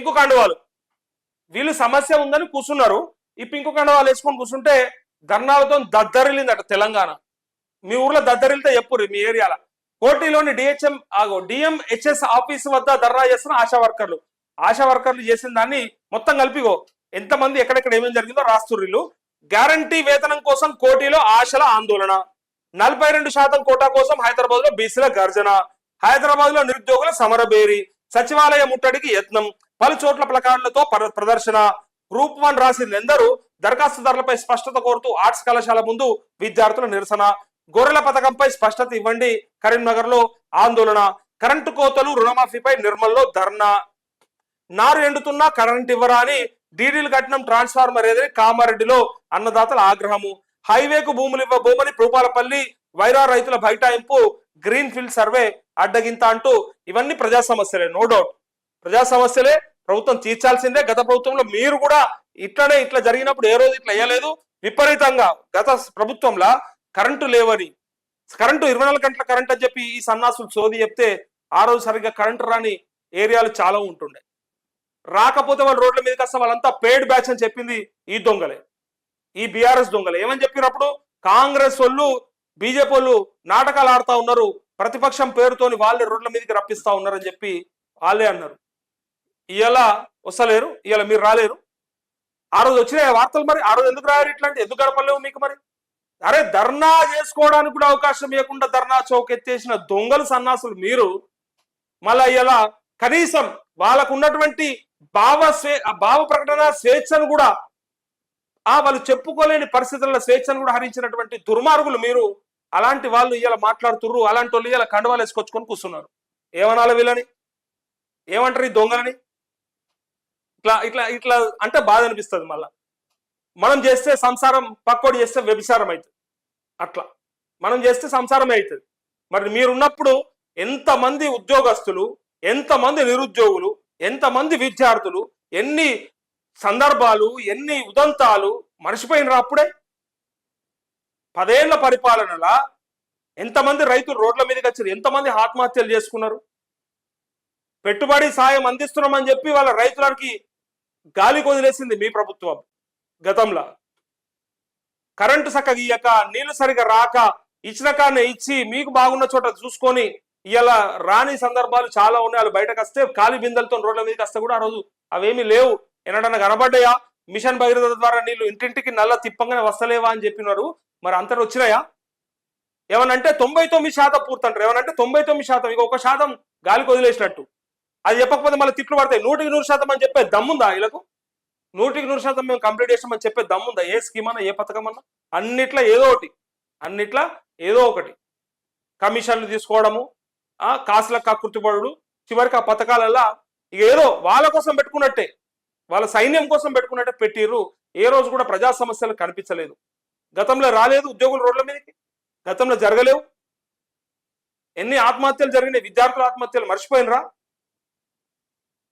Pink కండువాలు. వీళ్ళు సమస్య ఉందని కూర్చున్నారు. ఈ పింకు కండువాలు వేసుకొని కూర్చుంటే ధర్నాలతో దద్దరిల్లిందట తెలంగాణ. మీ ఊర్లో దద్దరిల్తే చెప్పురు మీ ఏరియాలో? కోటిలోని డిహెచ్ఎం ఆగో డిఎంహెచ్ఎస్ ఆఫీస్ వద్ద ధర్నా చేస్తున్న ఆశా వర్కర్లు. ఆశా వర్కర్లు చేసిన దాన్ని మొత్తం కలిపిగో ఎంతమంది ఎక్కడెక్కడ ఏమేమి జరిగిందో రాస్తుర్రీలు గ్యారంటీ వేతనం కోసం కోటిలో ఆశల ఆందోళన. నలభై రెండు శాతం కోటా కోసం హైదరాబాద్లో బీసీల గర్జన. హైదరాబాద్లో నిరుద్యోగుల సమరబేరి సచివాలయ ముట్టడికి యత్నం. పలు చోట్ల ప్లకార్డులతో ప్ర- ప్రదర్శన. గ్రూప్ వన్ రాసిన ఎందరూ దరఖాస్తుదారులపై స్పష్టత కోరుతూ ఆర్ట్స్ కళాశాల ముందు విద్యార్థుల నిరసన. గొర్రెల పథకంపై స్పష్టత ఇవ్వండి. కరీంనగర్లో ఆందోళన. కరెంటు కోతలు రుణమాఫీపై నిర్మల్లో ధర్నా. నారు ఎండుతున్నా కరెంట్ ఇవ్వరా అని డీడీలు కట్టినం ట్రాన్స్ఫార్మర్ ఏదని కామారెడ్డిలో అన్నదాతల ఆగ్రహము. హైవేకు భూములు ఇవ్వ భూపాలపల్లి వైరా రైతుల బైటాయింపు గ్రీన్ ఫీల్డ్ సర్వే అడ్డగింత అంటూ ఇవన్నీ ప్రజా సమస్యలే నో డౌట్. ప్రజా సమస్యలే ప్రభుత్వం తీర్చాల్సిందే. గత ప్రభుత్వంలో మీరు కూడా ఇట్లనే ఇట్లా జరిగినప్పుడు ఏ రోజు ఇట్లా వేయలేదు విపరీతంగా గత ప్రభుత్వంలో కరెంటు లేవని కరెంటు ఇరవై నాలుగు గంటల కరెంట్ అని చెప్పి ఈ సన్నాసులు సోది చెప్తే ఆ రోజు సరిగ్గా కరెంటు రాని ఏరియాలు చాలా ఉంటుండే. రాకపోతే వాళ్ళు రోడ్ల మీదకి వస్తే వాళ్ళంతా పేడ్ బ్యాచ్ అని చెప్పింది ఈ దొంగలే. ఈ బీఆర్ఎస్ దొంగలే. ఏమని చెప్పినప్పుడు కాంగ్రెస్ వాళ్ళు బీజేపీ వాళ్ళు నాటకాలు ఆడుతా ఉన్నారు. ప్రతిపక్షం పేరుతోని వాళ్ళే రోడ్ల మీదకి రప్పిస్తా ఉన్నారని చెప్పి వాళ్ళే అన్నారు. ఇవాళ వస్తలేరు ఇవాళ మీరు రాలేరు. ఆ రోజు వచ్చినాయి వార్తలు మరి? ఆ రోజు ఎందుకు రాయారు ఇట్లాంటి ఎందుకు గడపలేవు మీకు మరి? అరే ధర్నా చేసుకోవడానికి కూడా అవకాశం ఇవ్వకుండా ధర్నా చౌక్ ఎత్తేసిన దొంగలు సన్నాసులు మీరు. మళ్ళీ ఇలా కనీసం వాళ్ళకు ఉన్నటువంటి భావ స్వే భావ ప్రకటన స్వేచ్ఛను కూడా ఆ వాళ్ళు చెప్పుకోలేని పరిస్థితుల్లో స్వేచ్ఛను కూడా హరించినటువంటి దుర్మార్గులు మీరు. అలాంటి వాళ్ళు ఇలా మాట్లాడుతుర్రు అలాంటి వాళ్ళు ఇలా కండవాలు వేసుకొచ్చుకొని కూర్చున్నారు. ఏమనాలి వీళ్ళని? ఏమంటారు ఈ దొంగలని? ఇట్లా ఇట్లా ఇట్లా అంటే బాధ అనిపిస్తుంది మళ్ళా. మనం చేస్తే సంసారం పక్కోడు చేస్తే వ్యభిచారం అవుతుంది అట్లా. మనం చేస్తే సంసారమే అవుతుంది మరి మీరున్నప్పుడు ఎంతమంది ఉద్యోగస్తులు ఎంతమంది నిరుద్యోగులు ఎంతమంది విద్యార్థులు ఎన్ని సందర్భాలు ఎన్ని ఉదంతాలు మర్చిపోయినరా అప్పుడే? పదేళ్ళ పరిపాలనలా ఎంతమంది రైతులు రోడ్ల మీదకి వచ్చారు ఎంతమంది ఆత్మహత్యలు చేసుకున్నారు? పెట్టుబడి సాయం అందిస్తున్నామని చెప్పి వాళ్ళ రైతులకి గాలి వదిలేసింది మీ ప్రభుత్వం గతంలో. కరెంటు చక్కగా ఇయ్యక నీళ్ళు సరిగా రాక ఇచ్చిన కానీ ఇచ్చి మీకు బాగున్న చోట చూసుకొని ఇలా రాని సందర్భాలు చాలా ఉన్నాయి. వాళ్ళు బయటకు వస్తే ఖాళీ బిందెలతో రోడ్ల మీదకి వస్తే కూడా ఆ రోజు అవేమీ లేవు. ఎన్నడన్నా కనబడ్డాయా? మిషన్ భగీరథ ద్వారా నీళ్ళు ఇంటింటికి నల్ల తిప్పంగానే వస్తలేవా అని చెప్పినారు. మరి అంతటి వచ్చినాయా? ఏమనంటే తొంభై తొమ్మిది శాతం పూర్తంటారు ఏమనంటే తొంభై తొమ్మిది శాతం. ఇక ఒక శాతం గాలికి వదిలేసినట్టు అది చెప్పకపోతే మళ్ళీ తిట్లు పడతాయి. నూటికి నూరు శాతం అని చెప్పే దమ్ముందా వీళ్ళకు? నూటికి నూరు శాతం మేము కంప్లీట్ చేసామని చెప్పే దమ్ముందా? ఏ స్కీమ్ అన్నా ఏ పథకం అన్నా? అన్నిట్లా ఏదో ఒకటి. అన్నిట్లా ఏదో ఒకటి. కమిషన్లు తీసుకోవడము ఆ కాసుల కక్కుర్తిపడు చివరికి ఆ పథకాలల్లా ఇక ఏదో వాళ్ళ కోసం పెట్టుకున్నట్టే. వాళ్ళ సైన్యం కోసం పెట్టుకున్నట్టే పెట్టిర్రు. ఏ రోజు కూడా ప్రజా సమస్యలు కనిపించలేదు. గతంలో రాలేదు ఉద్యోగులు రోడ్ల మీదకి. గతంలో జరగలేవు. ఎన్ని ఆత్మహత్యలు జరిగినాయి? విద్యార్థుల ఆత్మహత్యలు మర్చిపోయినరా?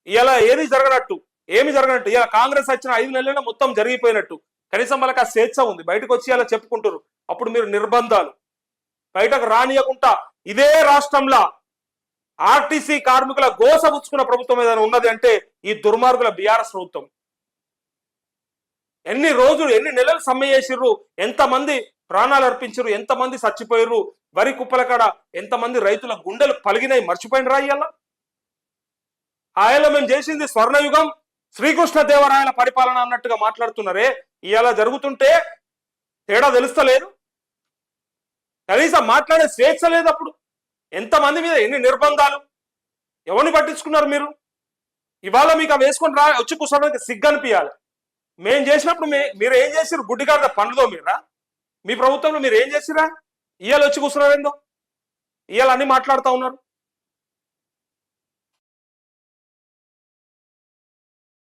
ఇలా ఏది జరగనట్టు ఏమి జరగనట్టు ఇలా కాంగ్రెస్ వచ్చిన ఐదు నెలలైనా మొత్తం జరిగిపోయినట్టు కనీసం వాళ్ళకి ఆ స్వేచ్ఛ ఉంది బయటకు వచ్చి అలా చెప్పుకుంటారు అప్పుడు మీరు నిర్బంధాలు. బయటకు రానియకుండా ఇదే రాష్ట్రంలో ఆర్టీసీ కార్మికుల గోస పుచ్చుకున్న ప్రభుత్వం ఏదైనా ఉన్నది అంటే ఈ దుర్మార్గుల బీఆర్ఎస్ ప్రభుత్వం. ఎన్ని రోజులు ఎన్ని నెలలు సమ్మె చేసిర్రు ఎంతమంది ప్రాణాలు అర్పించరు ఎంతమంది చచ్చిపోయారు వరి కుప్పల కాడ ఎంతమంది రైతుల గుండెలు పలిగినాయి మర్చిపోయిన ఇయ్యాల? ఆయనలో మేము చేసింది స్వర్ణయుగం శ్రీకృష్ణ దేవరాయల పరిపాలన అన్నట్టుగా మాట్లాడుతున్నారే. ఇలా జరుగుతుంటే తేడా తెలుస్తలేదు. కనీసం మాట్లాడే స్వేచ్ఛ లేదు అప్పుడు. ఎంతమంది మీద ఎన్ని నిర్బంధాలు? ఎవరిని పట్టించుకున్నారు మీరు? ఇవాళ మీకు అవి వేసుకొని రా వచ్చి కూర్చోడానికి సిగ్గు అనిపించాలి మేం చేసినప్పుడు మే మీరు ఏం చేసిరు గుడ్డిగాడ పండుదో మీరా? మీ ప్రభుత్వంలో మీరు ఏం చేసిరా ఇవాళ వచ్చి కూర్చున్నారేందో? ఇవాళ అన్ని మాట్లాడుతూ ఉన్నారు.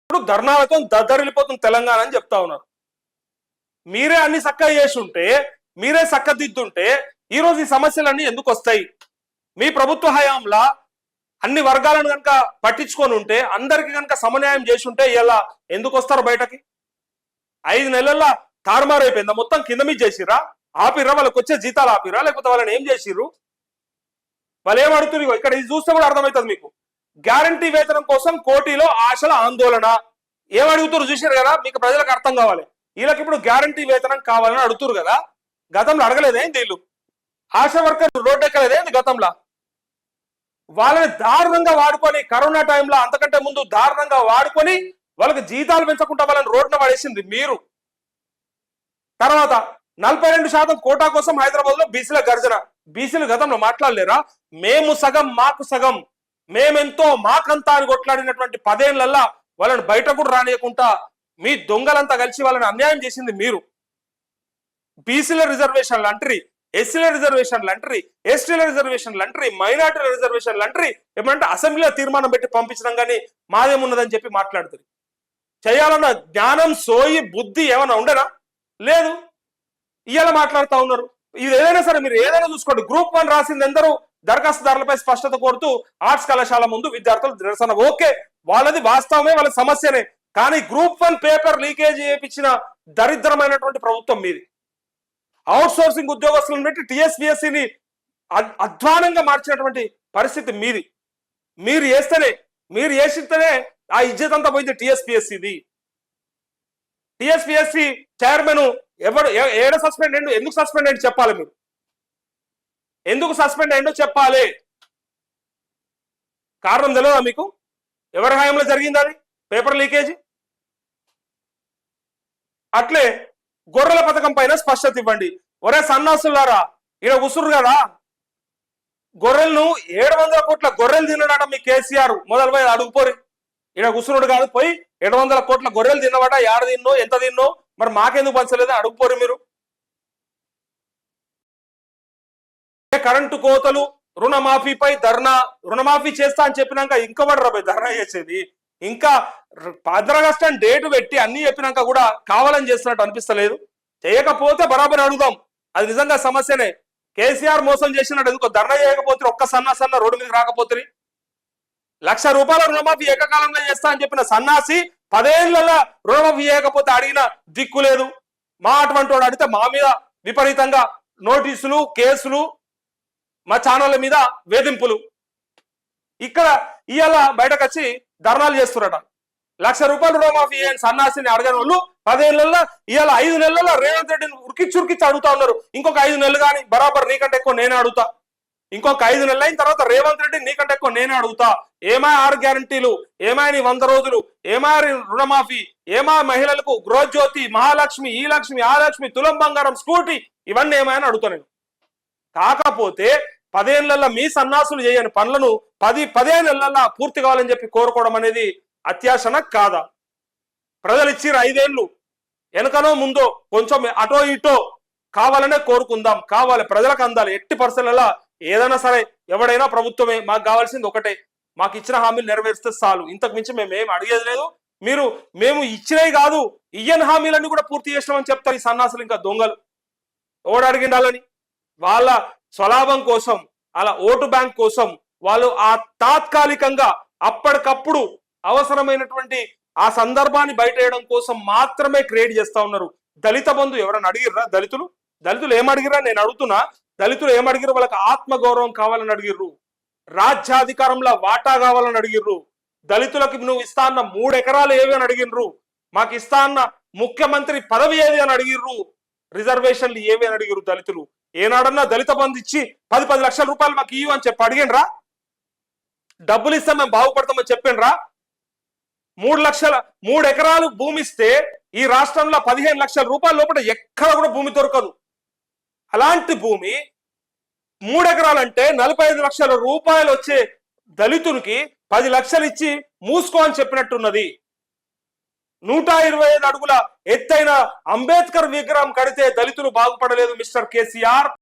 ఇప్పుడు ధర్నాలతో దద్దరిల్లిపోతుంది తెలంగాణ అని చెప్తా ఉన్నారు. మీరే అన్ని చక్కగా చేసి ఉంటే మీరే చక్కదిద్దుంటే ఈ రోజు ఈ సమస్యలన్నీ ఎందుకు వస్తాయి? మీ ప్రభుత్వ హయాంలా అన్ని వర్గాలను కనుక పట్టించుకొని ఉంటే అందరికి కనుక సమన్యాయం చేసి ఉంటే ఇలా ఎందుకు వస్తారు బయటకి? ఐదు నెలల్లో తారుమారైపోయిందా మొత్తం కింద మీద చేసిరా ఆపిరా వాళ్ళకి వచ్చే జీతాలు ఆపిరా లేకపోతే వాళ్ళని ఏం చేసిర్రు? వాళ్ళు ఏం అడుగుతున్నారు? ఇక్కడ ఇది చూస్తే కూడా అర్థమవుతుంది మీకు. గ్యారంటీ వేతనం కోసం కోటిలో ఆశల ఆందోళన. ఏమడుగుతారు చూశారు కదా? మీకు ప్రజలకు అర్థం కావాలి. వీళ్ళకి ఇప్పుడు గ్యారంటీ వేతనం కావాలని అడుగుతారు కదా? గతంలో అడగలేదేంది వీళ్ళు? ఆశా వర్కర్ రోడ్డు ఎక్కలేదేంది గతంలో? వాళ్ళని దారుణంగా వాడుకొని కరోనా టైంలో అంతకంటే ముందు దారుణంగా వాడుకొని వాళ్ళకి జీతాలు పెంచకుండా వాళ్ళని రోడ్డున పడేసింది మీరు. తర్వాత నలభై రెండు శాతం కోటా కోసం హైదరాబాద్లో బీసీల గర్జన. బీసీలు గతంలో మాట్లాడలేరా? మేము సగం మాకు సగం. మేమెంతో మాకంతా అని కొట్లాడినటువంటి పదేళ్ళల్లా వాళ్ళని బయట కూడా రానియకుండా మీ దొంగలంతా కలిసి వాళ్ళని అన్యాయం చేసింది మీరు. బీసీల రిజర్వేషన్లు అంటరి ఎస్సీల రిజర్వేషన్లు అంటరి ఎస్టీల రిజర్వేషన్లు అంటరి మైనార్టీల రిజర్వేషన్లు అంటరి ఏమంటే అసెంబ్లీలో తీర్మానం పెట్టి పంపించడం కానీ మాదేమున్నదని చెప్పి మాట్లాడుతుంది చేయాలన్న జ్ఞానం సోయి బుద్ధి ఏమైనా ఉండనా? లేదు. ఇవాళ మాట్లాడుతా ఉన్నారు. ఇది ఏదైనా సరే మీరు ఏదైనా చూసుకోండి. గ్రూప్ వన్ రాసింది ఎందరూ? దరఖాస్తుదారులపై స్పష్టత కోరుతూ ఆర్ట్స్ కళాశాల ముందు విద్యార్థులు నిరసన. ఓకే వాళ్ళది వాస్తవమే వాళ్ళ సమస్యనే కానీ గ్రూప్ వన్ పేపర్ లీకేజ్ చేయించిన దరిద్రమైనటువంటి ప్రభుత్వం మీది. అవుట్ సోర్సింగ్ ఉద్యోగస్తులను పెట్టి టిఎస్పిఎస్సిని అధ్వానంగా మార్చినటువంటి పరిస్థితి మీది. మీరు చేస్తేనే మీరు చేసిస్తేనే ఆ ఇజ్జత్ అంతా పోయింది టిఎస్పిఎస్సిది టిఎస్పిఎస్సి చైర్మన్ ఎవడు ఏడ సస్పెండ్ అయ్యిండు ఎందుకు సస్పెండ్ అని చెప్పాలి మీరు? ఎందుకు సస్పెండ్ అయిందో చెప్పాలి. కారణం తెలియదా మీకు? ఎవరి హయాంలో జరిగింది అది? Paper leakage? అట్లే గొర్రెల పథకం పైన స్పష్టత ఇవ్వండి. ఒరే సన్నాసులారా ఈడ ఉసురు కదా? గొర్రెలను ఏడు వందల కోట్ల గొర్రెలు తిన్నాడట మీ కేసీఆర్. మొదలు పోయి అడుగుపోరి ఈడ ఉసురుడు కాదు పోయి ఏడు వందల కోట్ల గొర్రెలు తిన్నవాట ఏడ తిన్నో? ఎంత తిన్నో? మరి మాకెందుకు పంచలేదు అడుగుపోరు మీరు. కరెంటు కోతలు రుణమాఫీపై ధర్నా రుణమాఫీ చేస్తా అని చెప్పినాక ఇంకా పడరా ధర్నా చేసేది? ఇంకా భద్రగస్టం డేటు పెట్టి అన్ని చెప్పినాక కూడా కావాలని చేస్తున్నట్టు అనిపిస్తలేదు. చేయకపోతే బరాబర్ అడుగుదాం. అది నిజంగా సమస్యనే. కేసీఆర్ మోసం చేసినట్టు ఎందుకో ధర్నా చేయకపోతే ఒక్క సన్నా సన్న రోడ్డు మీద రాకపోతే లక్ష రూపాయల రుణమాఫీ ఏకకాలంలో చేస్తా అని చెప్పిన సన్నాసి పదేళ్ళలో రుణమాఫీ చేయకపోతే అడిగిన దిక్కు లేదు. మా అటువంటి వాడు అడిగితే మా మీద విపరీతంగా నోటీసులు కేసులు మా ఛానళ్ళ మీద వేధింపులు. ఇక్కడ ఇవాళ బయటకు వచ్చి ధర్నాలు చేస్తున్నారట లక్ష రూపాయలు రుణమాఫీ అని సన్నాసిని అడగని వాళ్ళు పదేళ్ళలో ఇవాళ ఐదు నెలల్లో రేవంత్ రెడ్డిని ఉరికిచ్చి ఉరికిచ్చి అడుగుతా ఉన్నారు. ఇంకొక ఐదు నెలలు కానీ బరాబర్ నీకంటే ఎక్కువ నేనే అడుగుతా. ఇంకొక ఐదు నెలలు అయిన తర్వాత రేవంత్ రెడ్డి నీకంటే ఎక్కువ నేనే అడుగుతా. ఏమా ఆరు గ్యారంటీలు ఏమా నీ వంద రోజులు ఏమా రుణమాఫీ ఏమా మహిళలకు గృహజ్యోతి మహాలక్ష్మి ఈ లక్ష్మి ఆ లక్ష్మి తులం బంగారం స్కూటీ ఇవన్నీ ఏమైనా అడుగుతా నేను. కాకపోతే పదేళ్ళలో మీ సన్నాసులు చేయని పనులను పది పదేళ్ళలో పూర్తి కావాలని చెప్పి కోరుకోవడం అనేది అత్యాశన కాదా? ప్రజలు ఇచ్చిర్రు ఐదేళ్ళు. వెనకనో ముందో కొంచెం అటో ఇటో కావాలనే కోరుకుందాం. కావాలి ప్రజలకు అందాలి. ఎట్టి పరిస్థితులలో ఏదైనా సరే ఎవడైనా ప్రభుత్వమే మాకు కావాల్సింది ఒకటే. మాకు ఇచ్చిన హామీలు నెరవేరిస్తే చాలు. ఇంతకు మించి మేము ఏం అడిగేది లేదు. మీరు మేము ఇచ్చినవి కాదు ఇయ్యని హామీలన్నీ కూడా పూర్తి చేసినామని చెప్తారు ఈ సన్నాసులు ఇంకా దొంగలు. ఎవడు అడిగిండాలని వాళ్ళ స్వలాభం కోసం అలా ఓటు బ్యాంక్ కోసం వాళ్ళు ఆ తాత్కాలికంగా అప్పటికప్పుడు అవసరమైనటువంటి ఆ సందర్భాన్ని బయటేయడం కోసం మాత్రమే క్రియేట్ చేస్తా ఉన్నారు. దళిత బంధు ఎవరైనా అడిగిర్రా దళితులు? దళితులు ఏమడిగిరా నేను అడుగుతున్నా. దళితులు ఏమడిగిరు వాళ్ళకి ఆత్మగౌరవం కావాలని అడిగిర్రు. రాజ్యాధికారంలో వాటా కావాలని అడిగిర్రు. దళితులకు నువ్వు ఇస్తా అన్న మూడు ఎకరాలు ఏవి అని అడిగిర్రు. మాకు ఇస్తా అన్న ముఖ్యమంత్రి పదవి ఏది అని అడిగిర్రు. రిజర్వేషన్లు ఏవి అని అడిగిర్రు దళితులు? ఏనాడన్నా దళిత బంధు ఇచ్చి పది పది లక్షల రూపాయలు మాకు ఇవ్వు అని చెప్పి అడిగిండ్రా? డబ్బులు ఇస్తాం మేము బాగుపడతామని చెప్పిండ్రా? మూడు లక్షల మూడు ఎకరాలు భూమి ఇస్తే ఈ రాష్ట్రంలో పదిహేను లక్షల రూపాయల లోపల ఎక్కడ కూడా భూమి దొరకదు. అలాంటి భూమి మూడు ఎకరాలంటే నలభై ఐదు లక్షల రూపాయలు వచ్చే దళితునికి పది లక్షలు ఇచ్చి మూసుకో అని చెప్పినట్టున్నది. నూట ఇరవై ఐదు అడుగుల ఎత్తైన అంబేద్కర్ విగ్రహం కడితే దళితులు బాగుపడలేదు మిస్టర్ కేసీఆర్.